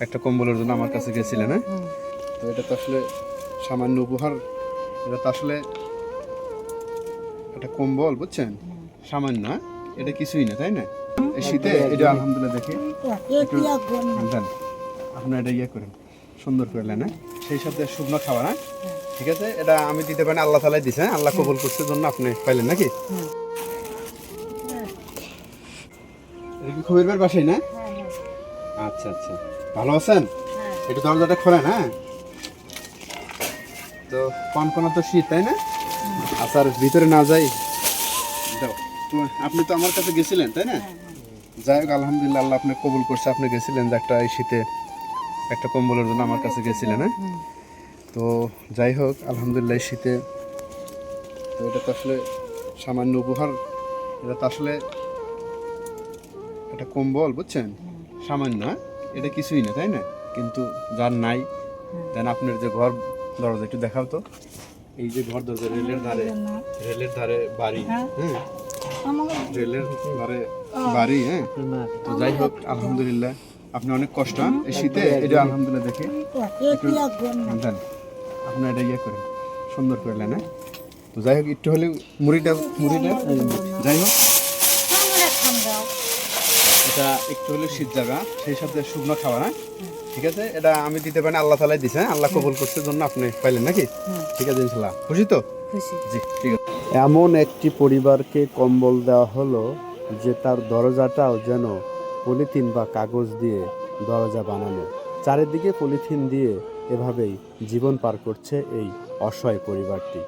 একটা কম্বলের জন্য আমার কাছে গেছিলেন হ্যাঁ? তো এটা তো আসলে সামান্য উপহার এটা তো আসলে একটা কম্বল বুঝছেন? সামান্য হ্যাঁ? এটা কিছুই না তাই না? এই শীতে এটা আলহামদুলিল্লাহ দেখে আপনার এটা ইয়ে করেন সুন্দর করে নেন হ্যাঁ? সেই সাথে শুকনো খাবার হ্যাঁ? ঠিক আছে? এটা আমি দিতে পারি আল্লাহ তালাই দিছে হ্যাঁ? আল্লাহ কবুল করছে জন্য আপনি পাইলেন নাকি? এটা কি খবির বাসাই না? আচ্ছা আচ্ছা। ভালো আছেন? একটু দরজাটা খোলেন হ্যাঁ? তো কনকনা তো শীত তাই না? আচ্ছা ভিতরে না যাই। দাও আপনি তো আমার কাছে গেছিলেন তাই না? যাই হোক আলহামদুলিল্লাহ আল্লাহ আপনি কবুল করছে। আপনি গেছিলেন যে একটা এই শীতে একটা কম্বলের জন্য আমার কাছে গেছিলেন হ্যাঁ? তো যাই হোক আলহামদুলিল্লাহ এই শীতে তো এটা তো আসলে সামান্য উপহার। এটা তো আসলে একটা কম্বল বুঝছেন? সামান্য হ্যাঁ? এটা কিছুই না তাই না? কিন্তু যার নাই দেন আপনার যে ঘর দরজা একটু দেখাও তো। এই যে ঘর দরজা রেলের ধারে রেলের ধারে বাড়ি হ্যাঁ। রেলের ধারে বাড়ি হ্যাঁ? তো যাই হোক আলহামদুলিল্লাহ আপনি অনেক কষ্ট হ্যাঁ? এই শীতে এটা আলহামদুলিল্লাহ দেখে। একটু দেন আপনার এটা ইয়ে করেন সুন্দর করে নেন হ্যাঁ? তো যাই হোক একটু হলেও মুড়িটা মুড়িটা যাই হোক। এটা একটু হলেও শীত জায়গা সেই সাথে শুকনো খাবার হ্যাঁ? ঠিক আছে? এটা আমি দিতে পারি আল্লাহ তালাই দিছে হ্যাঁ? আল্লাহ কবুল করছে জন্য আপনি পাইলেন নাকি? ঠিক আছে ইনশাল্লাহ। খুশি তো? জি ঠিক আছে। এমন একটি পরিবারকে কম্বল দেওয়া হলো যে তার দরজাটাও যেন পলিথিন বা কাগজ দিয়ে দরজা বানানো। চারিদিকে পলিথিন দিয়ে এভাবেই জীবন পার করছে এই অসহায় পরিবারটি।